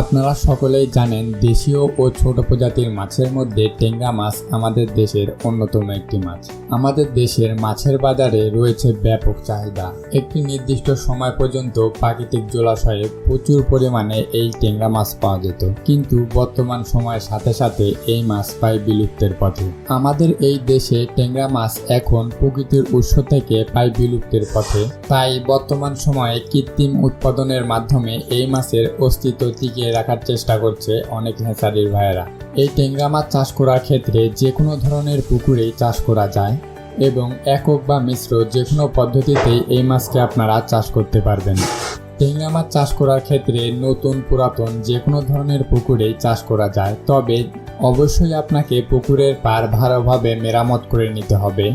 আপনারা সকলেই জানেন, দেশীয় ও ছোট প্রজাতির মাছের মধ্যে টেঙ্গা মাছ আমাদের দেশের অন্যতম একটি মাছ। আমাদের দেশের মাছের বাজারে রয়েছে ব্যাপক চাহিদা। একটি নির্দিষ্ট সময় পর্যন্ত প্রাকৃতিক জলাশয়ে প্রচুর পরিমাণে এই টেঙ্গা মাছ পাওয়া যেত। কিন্তু বর্তমান সময়ের সাথে সাথে এই মাছ প্রায় বিলুপ্তের পথে। আমাদের এই দেশে টেঙ্গা মাছ এখন প্রকৃতির উৎস থেকে প্রায় বিলুপ্তের পথে। তাই বর্তমান সময়ে কৃত্রিম উৎপাদনের মাধ্যমে এই মাছের অস্তিত্ব টিকিয়ে রাখার চেষ্টা করছে অনেক হেঁচারির ভাইয়েরা। এই টেঙ্গা মাছ চাষ করার ক্ষেত্রে যে কোনো ধরনের পুকুরেই চাষ করা যায় এবং একক বা মিশ্র যে কোনো পদ্ধতিতেই এই মাছকে আপনারা চাষ করতে পারবেন। টেঙ্গা মাছ চাষ করার ক্ষেত্রে নতুন পুরাতন যে কোনো ধরনের পুকুরেই চাষ করা যায়, তবে অবশ্যই আপনাকে পুকুরের পার ভালোভাবে মেরামত করে নিতে হবে।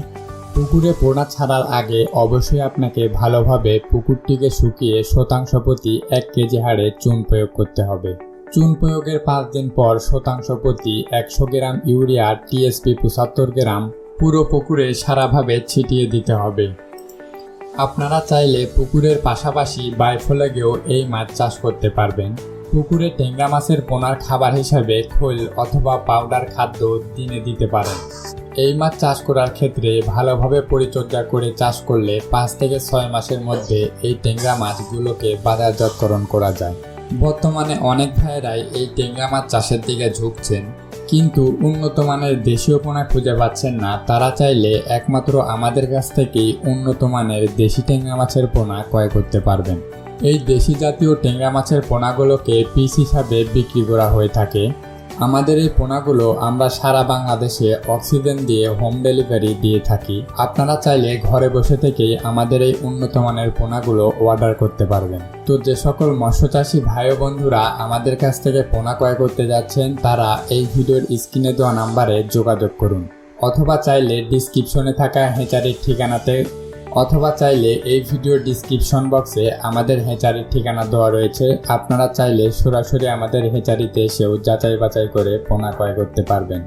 পুকুরে পোনা ছাড়ার আগে অবশ্যই আপনাকে ভালোভাবে পুকুরটিকে শুকিয়ে শতাংশ প্রতি এক কেজি হারে চুন প্রয়োগ করতে হবে। চুন প্রয়োগের পাঁচ দিন পর শতাংশ প্রতি একশো গ্রাম ইউরিয়া, টিএসপি পঁচাত্তর গ্রাম পুরো পুকুরে সারাভাবে ছিটিয়ে দিতে হবে। আপনারা চাইলে পুকুরের পাশাপাশি বাইফলেগেও এই মাছ চাষ করতে পারবেন। পুকুরে টেঙ্গা মাছের পোনার খাবার হিসাবে খোল অথবা পাউডার খাদ্য দিনে দিতে পারেন। এই মাছ চাষ করার ক্ষেত্রে ভালোভাবে পরিচর্যা করে চাষ করলে পাঁচ থেকে ছয় মাসের মধ্যে এই টেঙ্গা মাছগুলোকে বাজারজাতকরণ করা যায়। বর্তমানে অনেক ভাইয়েরাই এই টেঙ্গা মাছ চাষের দিকে ঝুঁকছেন, কিন্তু উন্নত মানের দেশীয় পোনা খুঁজে পাচ্ছেন না। তারা চাইলে একমাত্র আমাদের কাছ থেকেই উন্নত মানের দেশি টেঙ্গা মাছের পোনা ক্রয় করতে পারবেন। এই দেশি জাতীয় টেঙ্গা মাছের পোনাগুলোকে পিস হিসাবে বিক্রি করা হয়ে থাকে। আমাদের এই পোনাগুলো আমরা সারা বাংলাদেশে অক্সিজেন দিয়ে হোম ডেলিভারি দিয়ে থাকি। আপনারা চাইলে ঘরে বসে থেকেই আমাদের এই উন্নত মানের পোনাগুলো অর্ডার করতে পারবেন। তো যে সকল মৎস্যচাষী ভাই বন্ধুরা আমাদের কাছ থেকে পোনা ক্রয় করতে যাচ্ছেন, তারা এই ভিডিওর স্ক্রিনে দেওয়া নাম্বারে যোগাযোগ করুন। অথবা চাইলে ডিসক্রিপশনে থাকা হেঁচারির ঠিকানাতে অথবা চাইলে এই ভিডিওর ডিসক্রিপশন বক্সে আমাদের হেঁচারির ঠিকানা দেওয়া রয়েছে। আপনারা চাইলে সরাসরি আমাদের হেঁচারিতে এসেও যাচাই বাছাই করে পোনা ক্রয় করতে পারবেন।